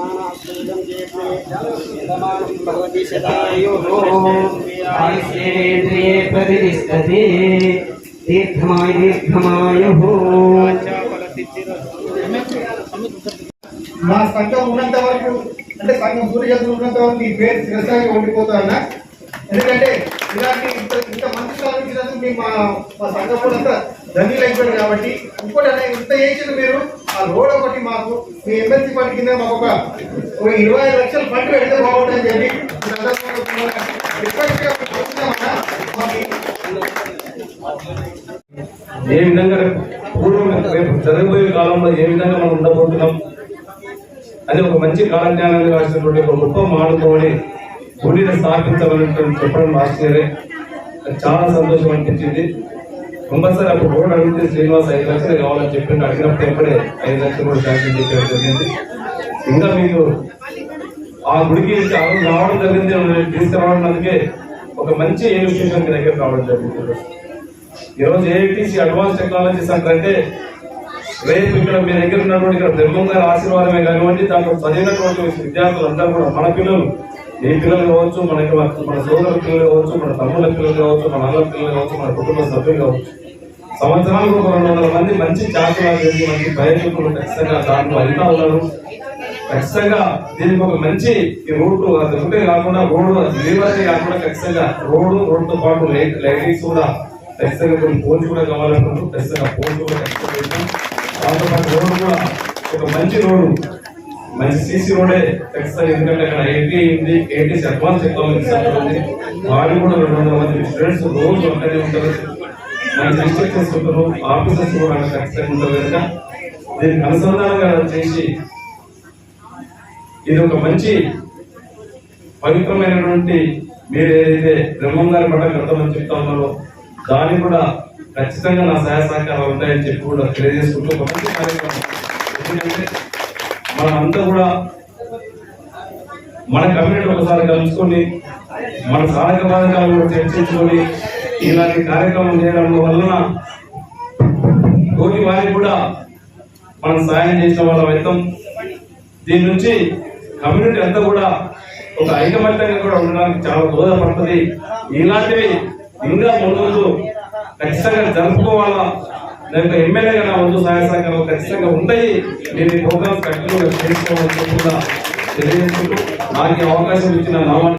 శ్రీనివాస శ్రీనివాసారు ఎడున్నాడు దీర్ఘమాయ మా సంఘం ఉన్నంత వరకు అంటే సంఘం సూర్యచంద్రులు ఉన్నంత వరకు ఈ పేరు చిరస్థాయిగా ఉండిపోతానా ఎందుకంటే ఇలాంటి ఇంత ఇంత మంచి సాధించినందుకు మీ మా మా సంఘం కూడా అంతా కాబట్టి ఇంకోటి అనే ఇంత చేసిన మీరు ఆ రోడ్ ఒకటి మాకు మీ ఎమ్మెల్సీ ఫండ్ కింద మాకు ఒక ఇరవై ఐదు లక్షల ఫండ్ పెడితే బాగుంటుందని చెప్పి ఏ విధంగా పూర్వం రేపు జరగబోయే కాలంలో ఏ విధంగా మనం ఉండబోతున్నాం? అది ఒక మంచి కాలజ్ఞానాన్ని రాసినటువంటి ఒక గొప్ప మానుకోని గుడిని స్థాపించాలనేటువంటి చెప్పడం ఆశ్చర్యే చాలా సంతోషం అనిపించింది. సార్ అప్పుడు బోర్డు అడిగితే శ్రీనివాస్ ఐదు లక్షలు కావాలని చెప్పి అడిగినప్పుడు ఎప్పుడే ఐదు లక్షలు కూడా శాంక్షన్ చేయడం జరిగింది. ఇంకా మీకు ఆ గుడికి ఆ రోజు రావడం జరిగింది తీసుకురావడం అందుకే ఒక మంచి ఇన్స్టిట్యూషన్ మీ దగ్గర రావడం జరిగింది ఈరోజు ఏఐటీసీ అడ్వాన్స్ టెక్నాలజీస్ అంటే రేపు ఇక్కడ మీ దగ్గర ఉన్నటువంటి ఇక్కడ బ్రహ్మం గారి ఆశీర్వాదమే కానివ్వండి దాంట్లో చదివినటువంటి విద్యార్థులు అందరూ కూడా మన పిల్లలు ఏ పిల్లలు కావచ్చు మనకి మన సోదరుల పిల్లలు కావచ్చు మన తమ్ముల పిల్లలు కావచ్చు మన అన్నల పిల్లలు కావచ్చు మన కుటుంబ సభ్యులు కావచ్చు. సంవత్సరాలకు ఒక రెండు వందల మంది మంచి చాకులు చేసి మంచి బయటకులు ఖచ్చితంగా దాంట్లో వెళ్తా ఉన్నారు? ఖచ్చితంగా దీనికి ఒక మంచి ఈ రోడ్డు అది ఒకటే కాకుండా రోడ్డు లివర్సీ కాకుండా ఖచ్చితంగా రోడ్డు రోడ్డుతో పాటు లైట్ లైటింగ్స్ కూడా ఖచ్చితంగా కొన్ని పోల్స్ కూడా కావాలనుకుంటున్నాం. ఖచ్చితంగా పోల్స్ కూడా ఖచ్చితంగా దాంతో పాటు రోడ్డు కూడా ఒక మంచి రోడ్డు మంచి సీసీ రోడే ఖచ్చితంగా ఎందుకంటే అక్కడ ఎయిటీ ఉంది ఎయిటీస్ అడ్వాన్స్ టెక్నాలజీ సెంటర్ ఉంది వాళ్ళు కూడా రెండు వందల మంది స్టూడెంట్స్ రోజు అక్కడే ఉంటారు. మంచి ఇన్స్ట్రక్షన్స్ ఉంటారు ఆఫీసర్స్ కూడా అక్కడ ఖచ్చితంగా ఉంటారు కనుక దీనికి అనుసంధానంగా చేసి ఇది ఒక మంచి పవిత్రమైనటువంటి మీరు ఏదైతే బ్రహ్మం గారి పట్ల కడతామని చెప్తా ఉన్నారో దాన్ని కూడా ఖచ్చితంగా నా సహాయ సహకారాలు ఉంటాయని చెప్పి కూడా తెలియజేసుకుంటూ ఒక మంచి కార్యక్రమం. ఎందుకంటే మనమంతా కూడా మన కమ్యూనిటీ ఒకసారి కలుసుకొని మన సాధక బాధకాలు కూడా చర్చించుకొని ఇలాంటి కార్యక్రమం చేయడం వలన కోటి వారికి కూడా మనం సాయం చేసిన వాళ్ళ వ్యక్తం దీని నుంచి కమ్యూనిటీ అంతా కూడా ఒక ఐకమత్యంగా కూడా ఉండడానికి చాలా దోహదపడుతుంది. ఇలాంటివి ఇంకా ముందు ముందు ఖచ్చితంగా జరుపుకోవాలా లేకపోతే ఎమ్మెల్యేగా నా ముందు సహాయ సహకారాలు ఖచ్చితంగా ఉంటాయి. నేను ఈ ప్రోగ్రామ్స్ కంటిన్యూగా చేసుకోవాలని చెప్పి కూడా తెలియజేసుకుంటూ నాకు అవకాశం ఇచ్చిన నా